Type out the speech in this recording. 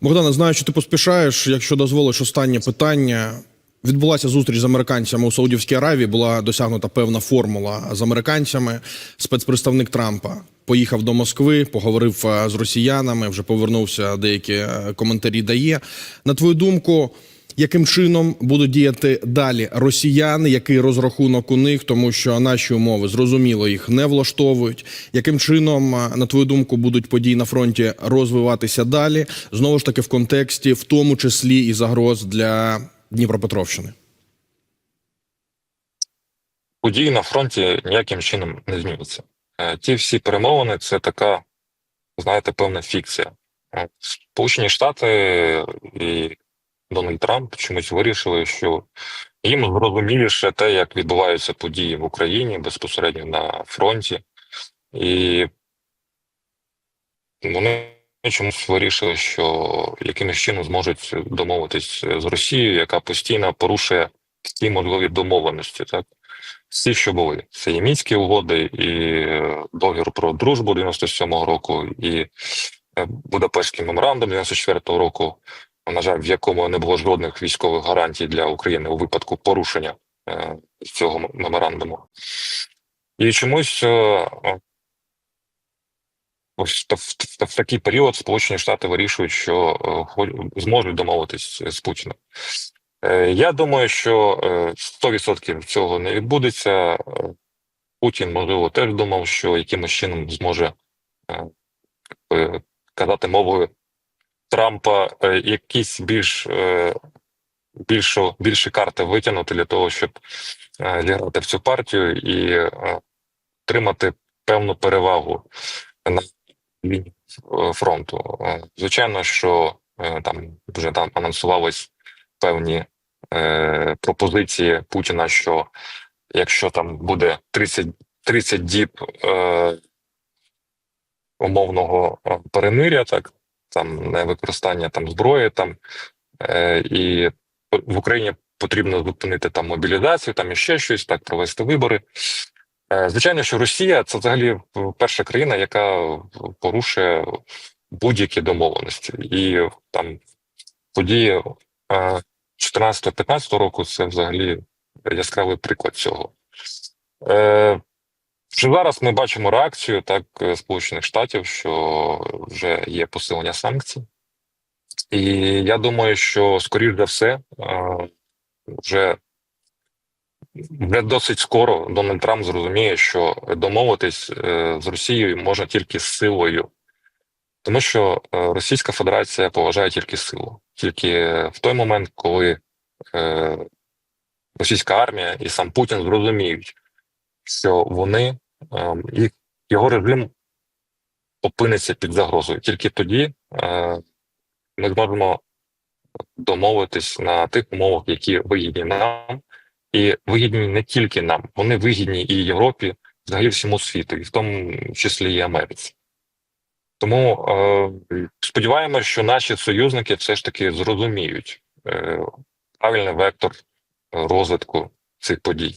Богдане, знаю, що ти поспішаєш. Якщо дозволиш останнє питання. Відбулася зустріч з американцями у Саудівській Аравії. Була досягнута певна формула з американцями. Спецпредставник Трампа поїхав до Москви, поговорив е, з росіянами. Вже повернувся. Деякі е, коментарі дає. На твою думку, яким чином будуть діяти далі росіяни? Який розрахунок у них, тому що наші умови зрозуміло їх не влаштовують. Яким чином, е, на твою думку, будуть події на фронті розвиватися далі? Знову ж таки, в контексті, в тому числі і загроз для Дніпропетровщини. події на фронті ніяким чином не змінюються. Е, Ті всі перемовини це така, знаєте, певна фікція. Сполучені Штати і Дональд Трамп чомусь вирішили, що їм зрозуміліше те, як відбуваються події в Україні безпосередньо на фронті, і вони чомусь вирішили, що якимось чином зможуть домовитись з Росією, яка постійно порушує всі можливі домовленості. Так? всі, що були. Це і мінські угоди, і е, договір про дружбу 97-го року, і е, Будапештський меморандум 94-го року, на жаль, в якому не було жодних військових гарантій для України у випадку порушення е, цього меморандуму. І чомусь е, е, ось в, такий період Сполучені Штати вирішують, що зможуть домовитись з Путіним. Я думаю, що е, 100% цього не відбудеться. Путін, можливо, теж думав, що якимось чином зможе казати мовою Трампа е, якісь більш е, більшу, більші карти витягнути для того, щоб е, зіграти в цю партію і отримати певну перевагу на лінії фронту. Звичайно, що там вже там анонсувались певні пропозиції Путіна, що якщо там буде 30, 30 діб умовного перемиря, так там не використання там зброї, там е, і в Україні потрібно зупинити там мобілізацію, там і ще щось, так провести вибори. Е, Звичайно, що Росія це взагалі перша країна, яка порушує будь-які домовленості, і там події 14-15 року це взагалі яскравий приклад цього. Е, вже зараз ми бачимо реакцію так е, Сполучених Штатів, що вже є посилення санкцій, і я думаю, що скоріш за все, е, вже, вже досить скоро Дональд Трамп зрозуміє, що домовитись е, з Росією можна тільки з силою. Тому що Російська Федерація поважає тільки силу, тільки в той момент, коли російська армія і сам Путін зрозуміють, що вони е, їх його режим опиниться під загрозою. Тільки тоді е, ми зможемо домовитись на тих умовах, які вигідні нам, і вигідні не тільки нам, вони вигідні і Європі, взагалі всьому світу, і в тому числі і Америці. Тому е, сподіваємося, що наші союзники все ж таки зрозуміють е, правильний вектор розвитку цих подій.